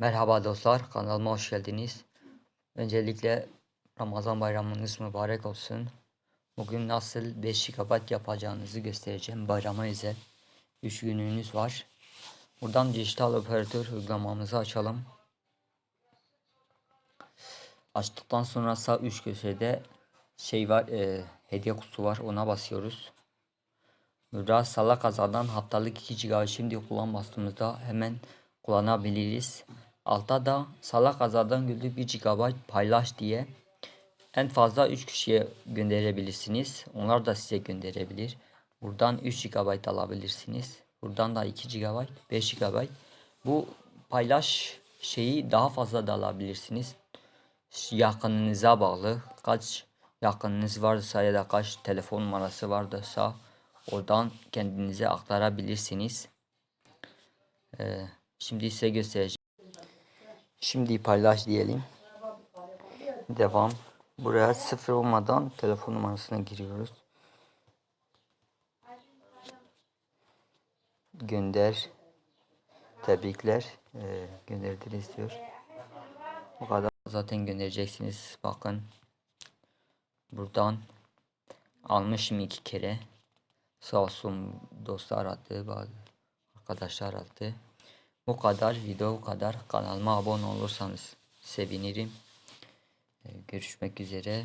Merhaba dostlar, kanalıma hoş geldiniz. Öncelikle Ramazan bayramınız mübarek olsun. Bugün nasıl 5 GB yapacağınızı göstereceğim. Bayrama özel 3 gününüz var. Buradan dijital operatör uygulamamızı açalım. Açtıktan sonra sağ üst köşede şey var, e, hediye kutusu var. Ona basıyoruz. Burada salak azadan haftalık 2 GB şimdi kullan bastığımızda hemen kullanabiliriz. Altta da salak azadan güldük 1 GB paylaş diye en fazla 3 kişiye gönderebilirsiniz. Onlar da size gönderebilir. Buradan 3 GB alabilirsiniz. Buradan da 2 GB, 5 GB. Bu paylaş şeyi daha fazla da alabilirsiniz. Yakınınıza bağlı. Kaç yakınınız varsa ya da kaç telefon numarası varsa oradan kendinize aktarabilirsiniz. Ee, şimdi size göstereceğim. Şimdi paylaş diyelim. Devam. Buraya sıfır olmadan telefon numarasına giriyoruz. Gönder. Tebrikler. Ee, gönderdiniz diyor. Bu kadar zaten göndereceksiniz. Bakın. Buradan almışım iki kere. Sağ olsun dostlar aradı. Bazı arkadaşlar aradı. Bu kadar video bu kadar. Kanalıma abone olursanız sevinirim. Ee, Görüşmek üzere.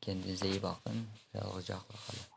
Kendinize iyi bakın. Ve hoşça kalın.